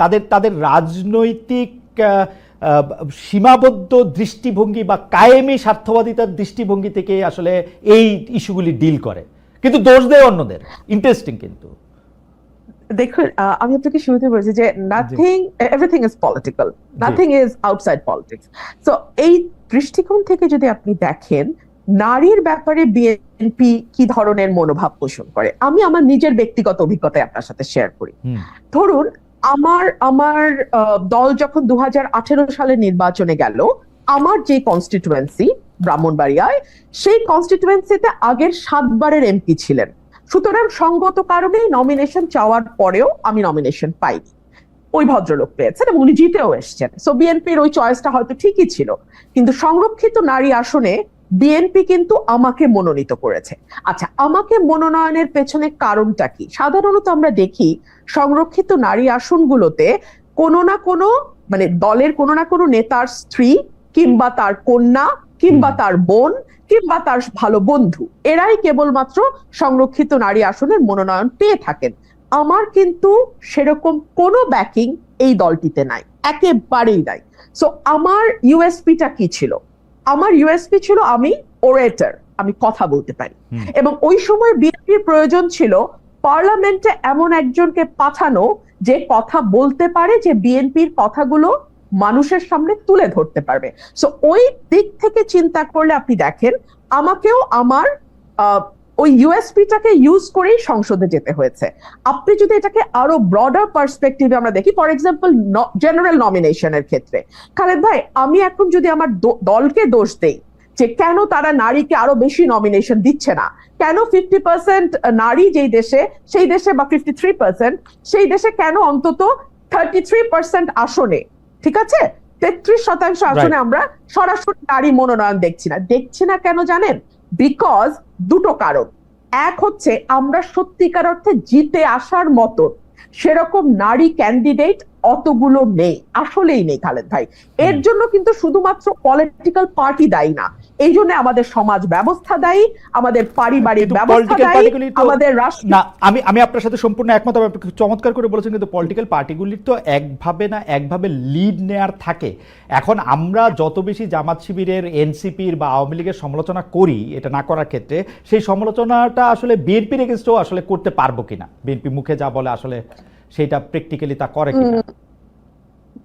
তাদের তাদের রাজনৈতিক সীমাবদ্ধ দৃষ্টিভঙ্গি বা কায়েমি স্বার্থবাদিতার দৃষ্টিভঙ্গি থেকে আসলে এই ইস্যুগুলি ডিল করে। কিন্তু দোষ দেয় অন্যদের। ইন্টারেস্টিং কিন্তু। দেখুন আমি আপনাকে শুরুতে বলেছি যে nothing everything is political nothing is outside politics so এই দৃষ্টিকোণ থেকে যদি আপনি দেখেন নারীর ব্যাপারে বিএনপি কি ধরনের মনোভাব পোষণ করে? আমি আমার নিজের ব্যক্তিগত অভিজ্ঞতায় আপনার সাথে শেয়ার করি। ধরুন আমার আমার দল যখন দু সালে নির্বাচনে গেল, আমার যে কনস্টিটুয়েন্সি ব্রাহ্মণবাড়িয়ায়, সেই কনস্টিটুয়েন্সিতে আগের সাতবারের এমপি ছিলেন। সুতরাং সঙ্গত কারণেই নমিনেশন চাওয়ার পরেও আমি নমিনেশন পাইনি। ওই ভদ্রলোক পেয়েছেন এবং উনি জিতেও এসছেন। সো বিএনপির ওই চয়েসটা হয়তো ঠিকই ছিল। কিন্তু সংরক্ষিত নারী আসনে বিএনপি কিন্তু আমাকে মনোনীত করেছে। আচ্ছা আমাকে মনোনয়নের পেছনে কারণটা কি? সাধারণত আমরা দেখি সংরক্ষিত নারী আসনগুলোতে কোনো না কোনো মানে দলের কোনো না কোনো নেতার স্ত্রী কিংবা তার কন্যা কিংবা তার বোন কিংবা তার ভালো বন্ধু এরাই কেবলমাত্র সংরক্ষিত নারী আসনের মনোনয়ন পেয়ে থাকেন। আমার কিন্তু সেরকম কোনো ব্যাকিং এই দলটিতে নাই একেবারেই নাই। সো আমার ইউএসপিটা কি ছিল? আমার ইউএসপি ছিল আমি ওরেটার আমি কথা বলতে পারি। এবং ওই সময় বিএনপির প্রয়োজন ছিল পার্লামেন্টে এমন একজনকে পাঠানো যে কথা বলতে পারে যে বিএনপির কথাগুলো মানুষের সামনে তুলে ধরতে পারবে। সো ওই দিক থেকে চিন্তা করলে আপনি দেখেন আমাকেও আমার আহ, ওই ইউএসপিটাকে ইউজ করেই সংসদে যেতে হয়েছে। আপনি যদি এটাকে আরও ব্রডার পার্সপেক্টিভে আমরা দেখি ফর এক্সাম্পল জেনারেল নমিনেশনের ক্ষেত্রে। খালেদ ভাই আমি এখন যদি আমার দলকে দোষ দেই যে কেন তারা নারীকে আরও বেশি নমিনেশন দিচ্ছে না? কেন ফিফটি পার্সেন্ট নারী যেই দেশে সেই দেশে বা ফিফটি থ্রি পার্সেন্ট সেই দেশে কেন অন্তত থার্টি থ্রি পার্সেন্ট আসনে? ঠিক আছে? তেত্রিশ শতাংশ আসনে আমরা সরাসরি নারী মনোনয়ন দেখছি না। দেখছি না কেন জানেন? বিকজ দুটো কারণ। এক হচ্ছে আমরা সত্যিকার অর্থে জিতে আসার মতো সেরকম নারী ক্যান্ডিডেট অতগুলো নেই আসলেই নেই খালেদ ভাই। এর জন্য কিন্তু শুধুমাত্র পলিটিক্যাল পার্টি দায়ী না এই জন্য আমাদের সমাজ ব্যবস্থা দায়ী আমাদের পারিবারিক ব্যবস্থা দায়ী আমাদের রাষ্ট্র না আমি আমি আপনার সাথে সম্পূর্ণ একমত আমি চমৎকার করে বলেছেন কিন্তু পলিটিক্যাল পার্টিগুলির তো একভাবে না একভাবে লিড নেয়ার থাকে। এখন আমরা যত বেশি জামাত শিবিরের এনসিপির বা আওয়ামী লীগের সমালোচনা করি এটা না করার ক্ষেত্রে সেই সমালোচনাটা আসলে বিএনপির এগেনস্টও আসলে করতে পারব কিনা? বিএনপি মুখে যা বলে আসলে সেটা প্র্যাকটিক্যালি তা করে কিনা?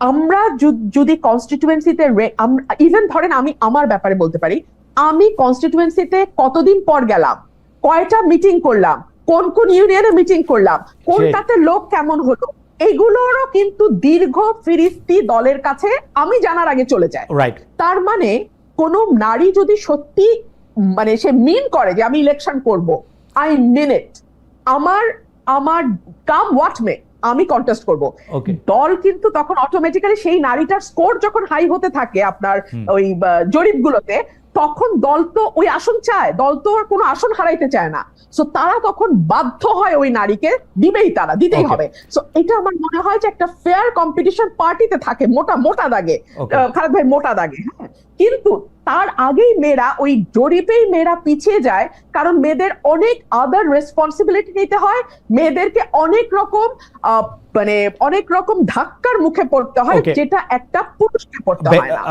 আমরা যদি কনস্টিটুয়েন্সিতে ইভেন ধরেন আমি আমার ব্যাপারে বলতে পারি আমি কনস্টিটুয়েন্সিতে কতদিন পর গেলাম? কয়টা মিটিং করলাম? কোন কোন ইউনিয়নে মিটিং করলাম? কোনটাতে লোক কেমন হলো? এগুলোরও কিন্তু দীর্ঘ ফিরিস্তি দলের কাছে আমি জানার আগে চলে যায়। রাইট তার মানে কোন নারী যদি সত্যি মানে সে মিন করে যে আমি ইলেকশন করব আই মিন ইট আমার আমার কাম হোয়াট মে আমি কন্টেস্ট করব দল কিন্তু তখন অটোমেটিক্যালি সেই নারীটার স্কোর যখন হাই হতে থাকে আপনার। ওই জরিপগুলোতে তখন দল তো ওই আসন চায় দল তো কোনো আসন হারাইতে চায় না। সো তারা তখন বাধ্য হয় ওই নারীকে দিবেই তারা দিতেই হবে। সো এটা আমার মনে হয় যে একটা ফেয়ার কম্পিটিশন পার্টিতে থাকে মোটা মোটা দাগে। খালেদ ভাই মোটা দাগে হ্যাঁ। কিন্তু তার আগেই মেয়েরা ওই জরিপেই মেয়েরা পিছিয়ে যায় কারণ মেয়েদের অনেক আদার রেসপন্সিবিলিটি নিতে হয়। মেয়েদেরকে অনেক রকম আহ, মানে অনেক রকম ধাক্কার মুখে পড়তে হয় যেটা একটা পুরুষকে পড়তে হয় না।